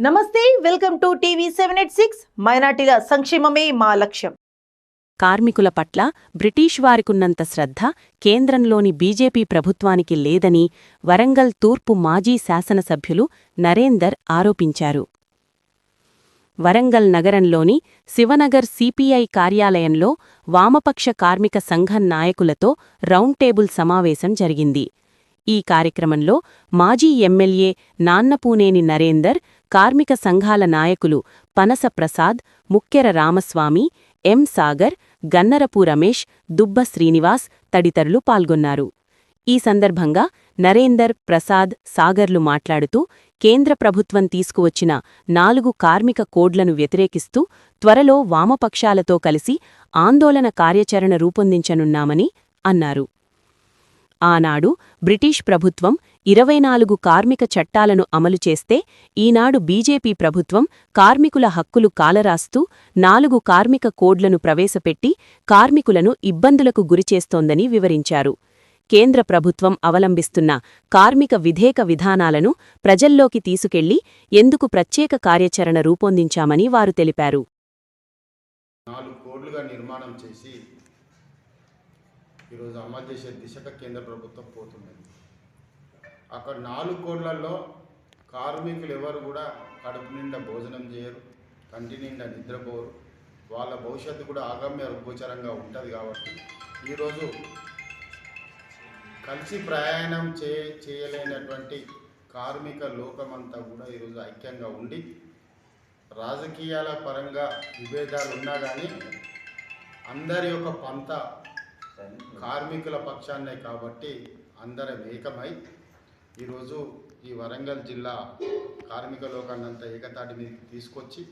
నమస్తే welcome to TV seven eight six. మైనార్టీల సంక్షేమమే మా లక్ష్యం. కార్మికుల పట్ల బ్రిటీష్ వారికున్నంత శ్రద్ధ కేంద్రంలోని బీజేపీ ప్రభుత్వానికి లేదని వరంగల్ తూర్పు మాజీ శాసనసభ్యులు నరేందర్ ఆరోపించారు. వరంగల్ నగరంలోని శివనగర్ సిపిఐ కార్యాలయంలో వామపక్ష కార్మిక సంఘం నాయకులతో రౌండ్ టేబుల్ సమావేశం జరిగింది. ఈ కార్యక్రమంలో మాజీ ఎమ్మెల్యే నాన్నపూనేని నరేందర్ కార్మిక సంఘాల నాయకులు పనస ప్రసాద్ ముక్కెర రామస్వామి ఎం సాగర్ గన్నరపు రమేష్ దుబ్బ శ్రీనివాస్ తదితరులు పాల్గొన్నారు. ఈ సందర్భంగా నరేందర్ ప్రసాద్ సాగర్లు మాట్లాడుతూ కేంద్ర ప్రభుత్వం తీసుకువచ్చిన నాలుగు కార్మిక కోడ్లను వ్యతిరేకిస్తూ త్వరలో వామపక్షాలతో కలిసి ఆందోళన కార్యాచరణ రూపొందించనున్నామని అన్నారు. ఆనాడు బ్రిటిష్ ప్రభుత్వం ఇరవై నాలుగు కార్మిక చట్టాలను అమలు చేస్తే ఈనాడు బీజేపీ ప్రభుత్వం కార్మికుల హక్కులు కాలరాస్తూ నాలుగు కార్మిక కోడ్లను ప్రవేశపెట్టి కార్మికులను ఇబ్బందులకు గురిచేస్తోందని వివరించారు. కేంద్ర ప్రభుత్వం అవలంబిస్తున్న కార్మిక విధేక విధానాలను ప్రజల్లోకి తీసుకెళ్ళి ఎందుకు ప్రత్యేక కార్యాచరణ రూపొందించామని వారు తెలిపారు. నాలుగు కోడ్లుగా నిర్మాణం చేసి ఈరోజు అమలు చేసే దిశగా కేంద్ర ప్రభుత్వం పోతున్నది. అక్కడ నాలుగు కోట్లలో కార్మికులు ఎవరు కూడా కడుపు నిండా భోజనం చేయరు కంటి నిండా నిద్రపోరు. వాళ్ళ భవిష్యత్తు కూడా ఆగమ్య గోచరంగా ఉంటుంది కాబట్టి ఈరోజు కలిసి ప్రయాణం చే చేయలేనటువంటి కార్మిక లోకమంతా కూడా ఈరోజు ఐక్యంగా ఉండి రాజకీయాల పరంగా విభేదాలు ఉన్నా కానీ అందరి యొక్క పంత కార్మికుల పక్షాన్నే కాబట్టి అందరం ఏకమై ఈరోజు ఈ వరంగల్ జిల్లా కార్మిక లోకాన్నంతా ఏకతాటి మీదకి తీసుకొచ్చి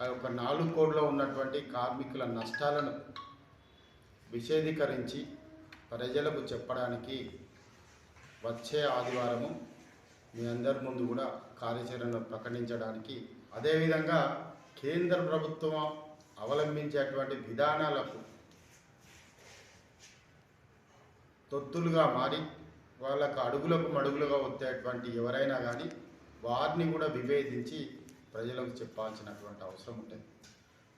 ఆ యొక్క నాలుగు కోడ్లో ఉన్నటువంటి కార్మికుల నష్టాలను విషేదీకరించి ప్రజలకు చెప్పడానికి వచ్చే ఆదివారము మీ అందరి ముందు కూడా కార్యాచరణను ప్రకటించడానికి. అదేవిధంగా కేంద్ర ప్రభుత్వం అవలంబించేటువంటి విధానాలకు తొత్తులుగా మారి వాళ్ళకు అడుగులకు మడుగులుగా వచ్చేటువంటి ఎవరైనా కానీ వారిని కూడా విభేదించి ప్రజలకు చెప్పాల్సినటువంటి అవసరం ఉంటుంది.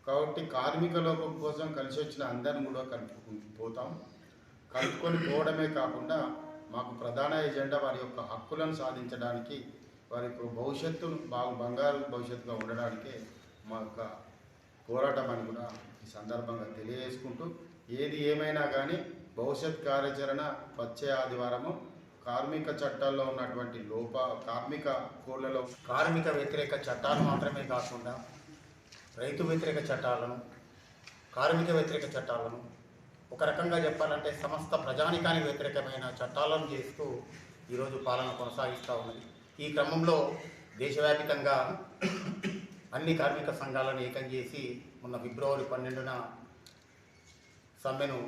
కాబట్టి కార్మిక లోపం కోసం కలిసి వచ్చిన అందరిని కూడా కలుపుకుంటూ పోతాం. కలుపుకొని పోవడమే కాకుండా మాకు ప్రధాన ఎజెండా వారి యొక్క హక్కులను సాధించడానికి వారి యొక్క భవిష్యత్తును బాగు బంగారు భవిష్యత్తుగా ఉండడానికే మా యొక్క పోరాటం అని కూడా ఈ సందర్భంగా తెలియజేసుకుంటూ ఏది ఏమైనా కానీ భవిష్యత్ కార్యాచరణ వచ్చే ఆదివారము కార్మిక చట్టాల్లో ఉన్నటువంటి లోప కార్మిక కోళ్ళలో కార్మిక వ్యతిరేక చట్టాలు మాత్రమే కాకుండా రైతు వ్యతిరేక చట్టాలను కార్మిక వ్యతిరేక చట్టాలను ఒక రకంగా చెప్పాలంటే సమస్త ప్రజానికానికి వ్యతిరేకమైన చట్టాలను చేస్తూ ఈరోజు పాలన కొనసాగిస్తూ ఉన్నది. ఈ క్రమంలో దేశవ్యాప్తంగా అన్ని కార్మిక సంఘాలను ఏకం చేసి మొన్న ఫిబ్రవరి పన్నెండున సమ్మెను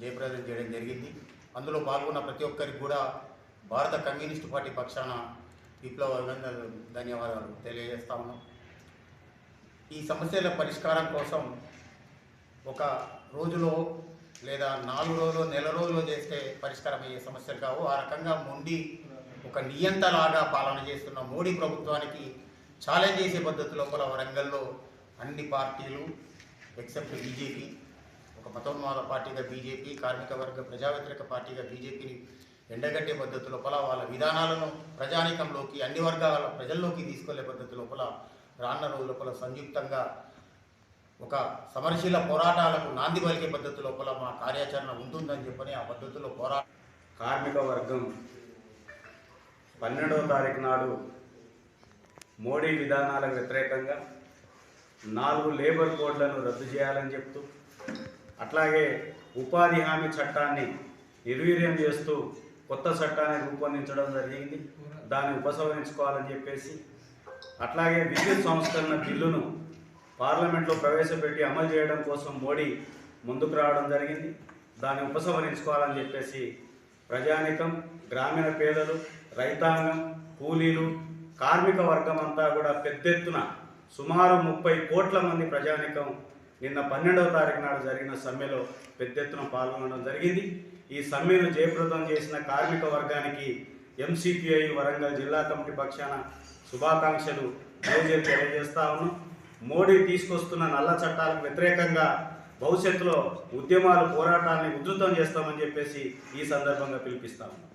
జయప్రదం చేయడం జరిగింది. అందులో పాల్గొన్న ప్రతి ఒక్కరికి కూడా భారత కమ్యూనిస్టు పార్టీ పక్షాన విప్లవ అభినందనలు ధన్యవాదాలు తెలియజేస్తా ఉన్నాం. ఈ సమస్యల పరిష్కారం కోసం ఒక రోజులో లేదా నాలుగు రోజులు నెల రోజులు చేస్తే పరిష్కారం అయ్యే సమస్యలు కావు. ఆ రకంగా మొండి ఒక నియంతలాగా పాలన చేస్తున్న మోడీ ప్రభుత్వానికి ఛాలెంజ్ చేసే పద్ధతి లోపల వరంగల్లో అన్ని పార్టీలు ఎక్సెప్ట్ బీజేపీ ఒక మతోన్మాద పార్టీగా బీజేపీ కార్మిక వర్గ ప్రజా వ్యతిరేక పార్టీగా బీజేపీని ఎండగట్టే పద్ధతి లోపల వాళ్ళ విధానాలను ప్రజానీకంలోకి అన్ని వర్గాల ప్రజల్లోకి తీసుకెళ్ళే పద్ధతి లోపల రాన్న రోజు లోపల సంయుక్తంగా ఒక సమరశీల పోరాటాలకు నాంది పలికే పద్ధతి లోపల మా కార్యాచరణ ఉంటుందని చెప్పని ఆ పద్ధతిలో పోరా కార్మిక వర్గం పన్నెండవ తారీఖు నాడు మోడీ విధానాలకు వ్యతిరేకంగా నాలుగు లేబర్ కోడ్లను రద్దు చేయాలని చెప్తూ అట్లాగే ఉపాధి హామీ చట్టాన్ని నిర్వీర్యం చేస్తూ కొత్త చట్టాన్ని రూపొందించడం జరిగింది. దాన్ని ఉపసంహరించుకోవాలని చెప్పేసి అట్లాగే విద్యుత్ సంస్కరణ బిల్లును పార్లమెంట్లో ప్రవేశపెట్టి అమలు చేయడం కోసం మోడీ ముందుకు రావడం జరిగింది. దాన్ని ఉపసంహరించుకోవాలని చెప్పేసి ప్రజానికం గ్రామీణ పేదలు రైతాంగం కూలీలు కార్మిక వర్గం అంతా కూడా పెద్ద ఎత్తున సుమారు ముప్పై కోట్ల మంది ప్రజానికం నిన్న పన్నెండవ తారీఖు నాడు జరిగిన సమ్మెలో పెద్ద ఎత్తున పాల్గొనడం జరిగింది. ఈ సమ్మెను జయప్రదం చేసిన కార్మిక వర్గానికి ఎంసీపీఐ వరంగల్ జిల్లా కమిటీ పక్షాన శుభాకాంక్షలు తెలియజేస్తా ఉన్నాం. మోడీ తీసుకొస్తున్న నల్ల చట్టాలకు వ్యతిరేకంగా భవిష్యత్తులో ఉద్యమాలు పోరాటాన్ని ఉధృతం చేస్తామని చెప్పేసి ఈ సందర్భంగా పిలిపిస్తా ఉన్నాం.